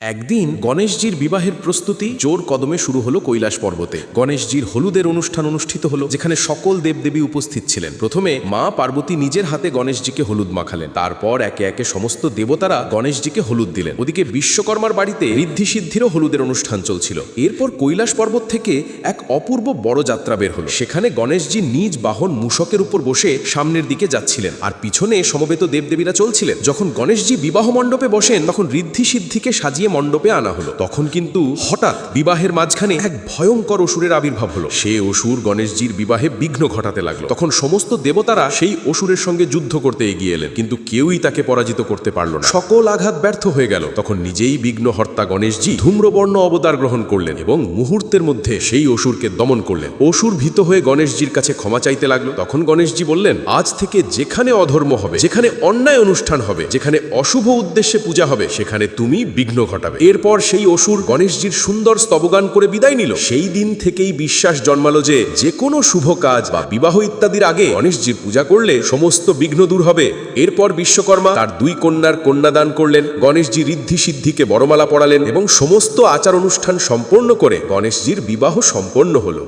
একদিন গণেশজির বিবাহের প্রস্তুতি জোর কদমে শুরু হলো কৈলাস পর্বতে। গণেশজির হলুদের অনুষ্ঠান অনুষ্ঠিত হলো, যেখানে সকল দেবদেবী উপস্থিত ছিলেন। প্রথমে মা পার্বতী নিজের হাতে গণেশজিকে হলুদ মাখালেন। তারপর একে একে সমস্ত দেবতারা গণেশজিকে হলুদ দিলেন। ওদিকে বিশ্বকর্মার বাড়িতে ঋদ্ধি সিদ্ধিরও হলুদের অনুষ্ঠান চলছিল। এরপর কৈলাস পর্বত থেকে এক অপূর্ব বড় যাত্রা বের হলো। সেখানে গণেশজি নিজ বাহন মূষকের উপর বসে সামনের দিকে যাচ্ছিলেন। আর পিছনে সমবেত দেবদেবীরা চলছিলেন। যখন গণেশজি বিবাহ মণ্ডপে বসেন, তখন ঋদ্ধি সিদ্ধিকে সাজিয়ে মণ্ডপে আনা হলো। তখন কিন্তু হঠাৎ বিবাহের মাঝখানে এক ভয়ঙ্কর অসুরের আবির্ভাব হলো। সে অসুর গণেশজির বিবাহে বিঘ্ন ঘটাতে লাগল। তখন সমস্ত দেবতারা সেই অসুরের সঙ্গে যুদ্ধ করতে এগিয়ে এলেন, কিন্তু কেউই তাকে পরাজিত করতে পারল না। সকল আঘাত ব্যর্থ হয়ে গেল। তখন নিজেই বিঘ্নহর্তা গণেশজি ধূম্রবর্ণ অবতার গ্রহণ করলেন এবং মুহূর্তের মধ্যে সেই অসুরকে দমন করলেন। অসুর ভীত হয়ে গণেশজির কাছে ক্ষমা চাইতে লাগল। তখন গণেশজি বললেন, আজ থেকে যেখানে অধর্ম হবে, যেখানে অন্যায় অনুষ্ঠান হবে, যেখানে অশুভ উদ্দেশ্যে পূজা হবে, সেখানে তুমি বিঘ্ন ঘটাবে। এরপর সেই অসুর গণেশজির সুন্দর স্তবগান করে বিদায় নিল। সেই দিন থেকেই বিশ্বাস জন্মালো যে যে কোনো শুভ কাজ বা বিবাহ ইত্যাদির আগে গণেশজির পূজা করলে সমস্ত বিঘ্ন দূর হবে। এরপর বিশ্বকর্মা তার দুই কন্যার কন্যাদান করলেন। গণেশজি ঋদ্ধি সিদ্ধিকে বড়মালা পড়ালেন এবং সমস্ত আচার অনুষ্ঠান সম্পন্ন করে গণেশজির বিবাহ সম্পন্ন হলো।